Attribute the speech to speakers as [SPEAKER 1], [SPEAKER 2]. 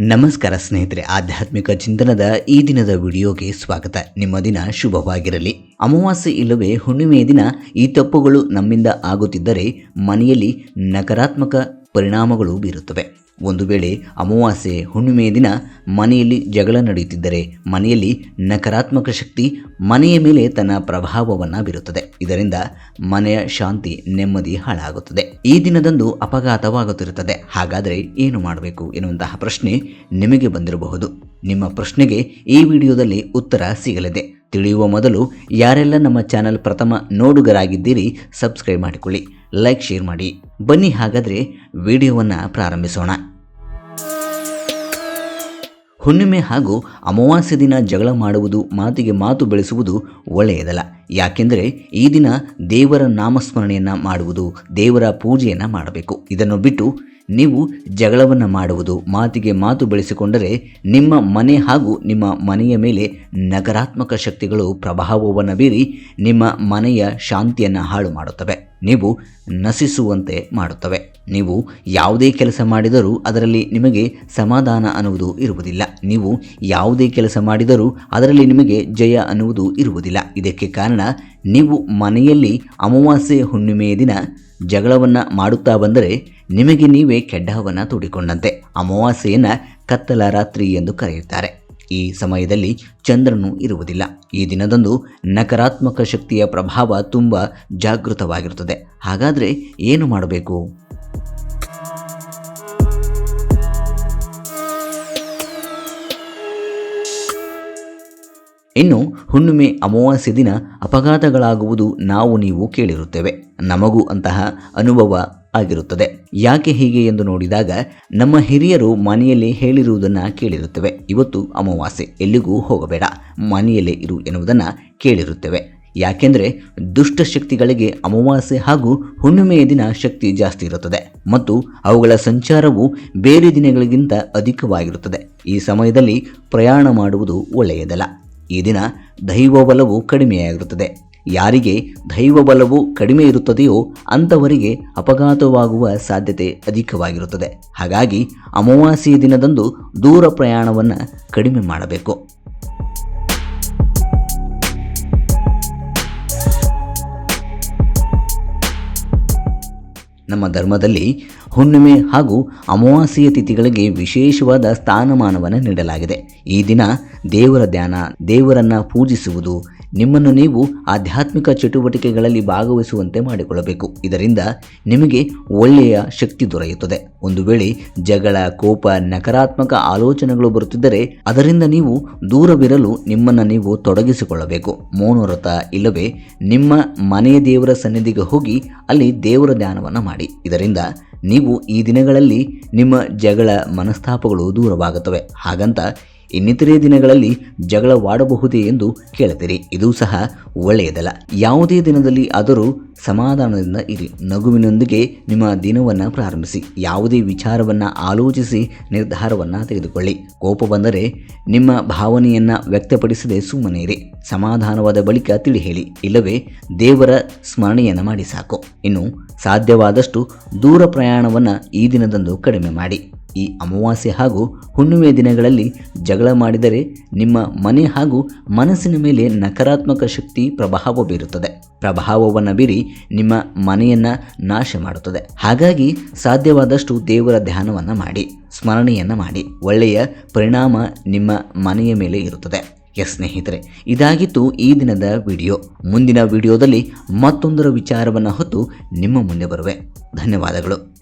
[SPEAKER 1] ನಮಸ್ಕಾರ ಸ್ನೇಹಿತರೆ, ಆಧ್ಯಾತ್ಮಿಕ ಚಿಂತನದ ಈ ದಿನದ ವಿಡಿಯೋಗೆ ಸ್ವಾಗತ. ನಿಮ್ಮ ದಿನ ಶುಭವಾಗಿರಲಿ. ಅಮಾವಾಸ್ಯೆ ಇಲ್ಲವೇ ಹುಣ್ಣಿಮೆಯ ದಿನ ಈ ತಪ್ಪುಗಳು ನಮ್ಮಿಂದ ಆಗುತ್ತಿದ್ದರೆ ಮನೆಯಲ್ಲಿ ನಕಾರಾತ್ಮಕ ಪರಿಣಾಮಗಳು ಬೀರುತ್ತವೆ. ಒಂದು ವೇಳೆ ಅಮಾವಾಸ್ಯೆ ಹುಣ್ಣಿಮೆಯ ದಿನ ಮನೆಯಲ್ಲಿ ಜಗಳ ನಡೆಯುತ್ತಿದ್ದರೆ ಮನೆಯಲ್ಲಿ ನಕಾರಾತ್ಮಕ ಶಕ್ತಿ ಮನೆಯ ಮೇಲೆ ತನ್ನ ಪ್ರಭಾವವನ್ನು ಬೀರುತ್ತದೆ. ಇದರಿಂದ ಮನೆಯ ಶಾಂತಿ ನೆಮ್ಮದಿ ಹಾಳಾಗುತ್ತದೆ. ಈ ದಿನದಂದು ಅಪಘಾತವಾಗುತ್ತಿರುತ್ತದೆ. ಹಾಗಾದರೆ ಏನು ಮಾಡಬೇಕು ಎನ್ನುವಂತಹ ಪ್ರಶ್ನೆ ನಿಮಗೆ ಬಂದಿರಬಹುದು. ನಿಮ್ಮ ಪ್ರಶ್ನೆಗೆ ಈ ವಿಡಿಯೋದಲ್ಲಿ ಉತ್ತರ ಸಿಗಲಿದೆ. ತಿಳಿಯುವ ಮೊದಲು ಯಾರೆಲ್ಲ ನಮ್ಮ ಚಾನಲ್ ಪ್ರಥಮ ನೋಡುಗರಾಗಿದ್ದೀರಿ, ಸಬ್ಸ್ಕ್ರೈಬ್ ಮಾಡಿಕೊಳ್ಳಿ, ಲೈಕ್, ಶೇರ್ ಮಾಡಿ. ಬನ್ನಿ ಹಾಗಾದರೆ ವಿಡಿಯೋವನ್ನು ಪ್ರಾರಂಭಿಸೋಣ. ಹುಣ್ಣಿಮೆ ಹಾಗೂ ಅಮಾವಾಸ್ಯೆ ದಿನ ಜಗಳ ಮಾಡುವುದು, ಮಾತಿಗೆ ಮಾತು ಬೆಳೆಸುವುದು ಒಳ್ಳೆಯದಲ್ಲ. ಯಾಕೆಂದರೆ ಈ ದಿನ ದೇವರ ನಾಮಸ್ಮರಣೆಯನ್ನು ಮಾಡುವುದು, ದೇವರ ಪೂಜೆಯನ್ನು ಮಾಡಬೇಕು. ಇದನ್ನು ಬಿಟ್ಟು ನೀವು ಜಗಳವನ್ನು ಮಾಡುವುದು, ಮಾತಿಗೆ ಮಾತು ಬೆಳೆಸಿಕೊಂಡರೆ ನಿಮ್ಮ ಮನೆ ಹಾಗೂ ನಿಮ್ಮ ಮನೆಯ ಮೇಲೆ ನಕಾರಾತ್ಮಕ ಶಕ್ತಿಗಳು ಪ್ರಭಾವವನ್ನು ಬೀರಿ ನಿಮ್ಮ ಮನೆಯ ಶಾಂತಿಯನ್ನು ಹಾಳು ಮಾಡುತ್ತವೆ. ನೀವು ನಶಿಸುವಂತೆ ಮಾಡುತ್ತವೆ. ನೀವು ಯಾವುದೇ ಕೆಲಸ ಮಾಡಿದರೂ ಅದರಲ್ಲಿ ನಿಮಗೆ ಸಮಾಧಾನ ಅನ್ನುವುದು ಇರುವುದಿಲ್ಲ. ನೀವು ಯಾವುದೇ ಕೆಲಸ ಮಾಡಿದರೂ ಅದರಲ್ಲಿ ನಿಮಗೆ ಜಯ ಅನ್ನುವುದು ಇರುವುದಿಲ್ಲ. ಇದಕ್ಕೆ ಕಾರಣ ನೀವು ಮನೆಯಲ್ಲಿ ಅಮಾವಾಸ್ಯೆ ಹುಣ್ಣಿಮೆಯ ದಿನ ಜಗಳವನ್ನು ಮಾಡುತ್ತಾ ಬಂದರೆ ನಿಮಗೆ ನೀವೇ ಕೆಡ್ಡವನ್ನು ತೋಡಿಕೊಂಡಂತೆ. ಅಮಾವಾಸ್ಯೆಯನ್ನು ಕತ್ತಲ ರಾತ್ರಿ ಎಂದು ಕರೆಯುತ್ತಾರೆ. ಈ ಸಮಯದಲ್ಲಿ ಚಂದ್ರನು ಇರುವುದಿಲ್ಲ. ಈ ದಿನದಂದು ನಕಾರಾತ್ಮಕ ಶಕ್ತಿಯ ಪ್ರಭಾವ ತುಂಬ ಜಾಗೃತವಾಗಿರುತ್ತದೆ. ಹಾಗಾದರೆ ಏನು ಮಾಡಬೇಕು? ಇನ್ನು ಹುಣ್ಣಿಮೆ ಅಮಾವಾಸ್ಯೆ ದಿನ ಅಪಘಾತಗಳಾಗುವುದು ನಾವು ನೀವು ಕೇಳಿರುತ್ತೇವೆ. ನಮಗೂ ಅಂತಹ ಅನುಭವ ಆಗಿರುತ್ತದೆ. ಯಾಕೆ ಹೀಗೆ ಎಂದು ನೋಡಿದಾಗ ನಮ್ಮ ಹಿರಿಯರು ಮನೆಯಲ್ಲಿ ಹೇಳಿರುವುದನ್ನು ಕೇಳಿರುತ್ತೇವೆ. ಇವತ್ತು ಅಮಾವಾಸ್ಯೆ, ಎಲ್ಲಿಗೂ ಹೋಗಬೇಡ, ಮನೆಯಲ್ಲೇ ಇರು ಎನ್ನುವುದನ್ನು ಕೇಳಿರುತ್ತೇವೆ. ಯಾಕೆಂದರೆ ದುಷ್ಟಶಕ್ತಿಗಳಿಗೆ ಅಮಾವಾಸ್ಯೆ ಹಾಗೂ ಹುಣ್ಣಿಮೆಯ ದಿನ ಶಕ್ತಿ ಜಾಸ್ತಿ ಇರುತ್ತದೆ ಮತ್ತು ಅವುಗಳ ಸಂಚಾರವು ಬೇರೆ ದಿನಗಳಿಗಿಂತ ಅಧಿಕವಾಗಿರುತ್ತದೆ. ಈ ಸಮಯದಲ್ಲಿ ಪ್ರಯಾಣ ಮಾಡುವುದು ಒಳ್ಳೆಯದಲ್ಲ. ಈ ದಿನ ದೈವಬಲವು ಕಡಿಮೆಯಾಗಿರುತ್ತದೆ. ಯಾರಿಗೆ ದೈವಬಲವು ಕಡಿಮೆ ಇರುತ್ತದೆಯೋ ಅಂಥವರಿಗೆ ಅಪಘಾತವಾಗುವ ಸಾಧ್ಯತೆ ಅಧಿಕವಾಗಿರುತ್ತದೆ. ಹಾಗಾಗಿ ಅಮಾವಾಸ್ಯೆಯ ದಿನದಂದು ದೂರ ಪ್ರಯಾಣವನ್ನು ಕಡಿಮೆ ಮಾಡಬೇಕು. ನಮ್ಮ ಧರ್ಮದಲ್ಲಿ ಹುಣ್ಣಿಮೆ ಹಾಗೂ ಅಮಾವಾಸ್ಯೆಯ ತಿಥಿಗಳಿಗೆ ವಿಶೇಷವಾದ ಸ್ಥಾನಮಾನವನ್ನು ನೀಡಲಾಗಿದೆ. ಈ ದಿನ ದೇವರ ಧ್ಯಾನ, ದೇವರನ್ನು ಪೂಜಿಸುವುದು ನಿಮ್ಮನ್ನು ನೀವು ಆಧ್ಯಾತ್ಮಿಕ ಚಟುವಟಿಕೆಗಳಲ್ಲಿ ಭಾಗವಹಿಸುವಂತೆ ಮಾಡಿಕೊಳ್ಳಬೇಕು. ಇದರಿಂದ ನಿಮಗೆ ಒಳ್ಳೆಯ ಶಕ್ತಿ ದೊರೆಯುತ್ತದೆ. ಒಂದು ವೇಳೆ ಜಗಳ, ಕೋಪ, ನಕಾರಾತ್ಮಕ ಆಲೋಚನೆಗಳು ಬರುತ್ತಿದ್ದರೆ ಅದರಿಂದ ನೀವು ದೂರವಿರಲು ನಿಮ್ಮನ್ನು ನೀವು ತೊಡಗಿಸಿಕೊಳ್ಳಬೇಕು. ಮೌನವ್ರತ ಇಲ್ಲವೇ ನಿಮ್ಮ ಮನೆಯ ದೇವರ ಸನ್ನಿಧಿಗೆ ಹೋಗಿ ಅಲ್ಲಿ ದೇವರ ಧ್ಯಾನವನ್ನು ಮಾಡಿ. ಇದರಿಂದ ನೀವು ಈ ದಿನಗಳಲ್ಲಿ ನಿಮ್ಮ ಜಗಳ ಮನಸ್ತಾಪಗಳು ದೂರವಾಗುತ್ತವೆ. ಹಾಗಂತ ಇನ್ನಿತರೆ ದಿನಗಳಲ್ಲಿ ಜಗಳವಾಡಬಹುದೇ ಎಂದು ಕೇಳುತ್ತೀರಿ. ಇದು ಸಹ ಒಳ್ಳೆಯದಲ್ಲ. ಯಾವುದೇ ದಿನದಲ್ಲಿ ಆದರೂ ಸಮಾಧಾನದಿಂದ ಇರಿ. ನಗುವಿನೊಂದಿಗೆ ನಿಮ್ಮ ದಿನವನ್ನು ಪ್ರಾರಂಭಿಸಿ. ಯಾವುದೇ ವಿಚಾರವನ್ನು ಆಲೋಚಿಸಿ, ನಿರ್ಧಾರವನ್ನು ತೆಗೆದುಕೊಳ್ಳಿ. ಕೋಪ ಬಂದರೆ ನಿಮ್ಮ ಭಾವನೆಯನ್ನು ವ್ಯಕ್ತಪಡಿಸದೆ ಸುಮ್ಮನೆ ಇರಿ. ಸಮಾಧಾನವಾದ ಬಳಿಕ ತಿಳಿ ಹೇಳಿ ಇಲ್ಲವೇ ದೇವರ ಸ್ಮರಣೆಯನ್ನು ಮಾಡಿ ಸಾಕು. ಇನ್ನು ಸಾಧ್ಯವಾದಷ್ಟು ದೂರ ಪ್ರಯಾಣವನ್ನು ಈ ದಿನದಂದು ಕಡಿಮೆ ಮಾಡಿ. ಈ ಅಮಾವಾಸ್ಯೆ ಹಾಗೂ ಹುಣ್ಣಿಮೆ ದಿನಗಳಲ್ಲಿ ಜಗಳ ಮಾಡಿದರೆ ನಿಮ್ಮ ಮನೆ ಹಾಗೂ ಮನಸ್ಸಿನ ಮೇಲೆ ನಕಾರಾತ್ಮಕ ಶಕ್ತಿ ಪ್ರಭಾವ ಬೀರುತ್ತದೆ. ಪ್ರಭಾವವನ್ನು ಬೀರಿ ನಿಮ್ಮ ಮನೆಯನ್ನು ನಾಶ ಮಾಡುತ್ತದೆ. ಹಾಗಾಗಿ ಸಾಧ್ಯವಾದಷ್ಟು ದೇವರ ಧ್ಯಾನವನ್ನು ಮಾಡಿ, ಸ್ಮರಣೆಯನ್ನು ಮಾಡಿ. ಒಳ್ಳೆಯ ಪರಿಣಾಮ ನಿಮ್ಮ ಮನೆಯ ಮೇಲೆ ಇರುತ್ತದೆ. ಎಸ್ ಸ್ನೇಹಿತರೆ, ಇದಾಗಿತ್ತು ಈ ದಿನದ ವಿಡಿಯೋ. ಮುಂದಿನ ವಿಡಿಯೋದಲ್ಲಿ ಮತ್ತೊಂದರ ವಿಚಾರವನ್ನು ಹೊತ್ತು ನಿಮ್ಮ ಮುಂದೆ ಬರುವೆ. ಧನ್ಯವಾದಗಳು.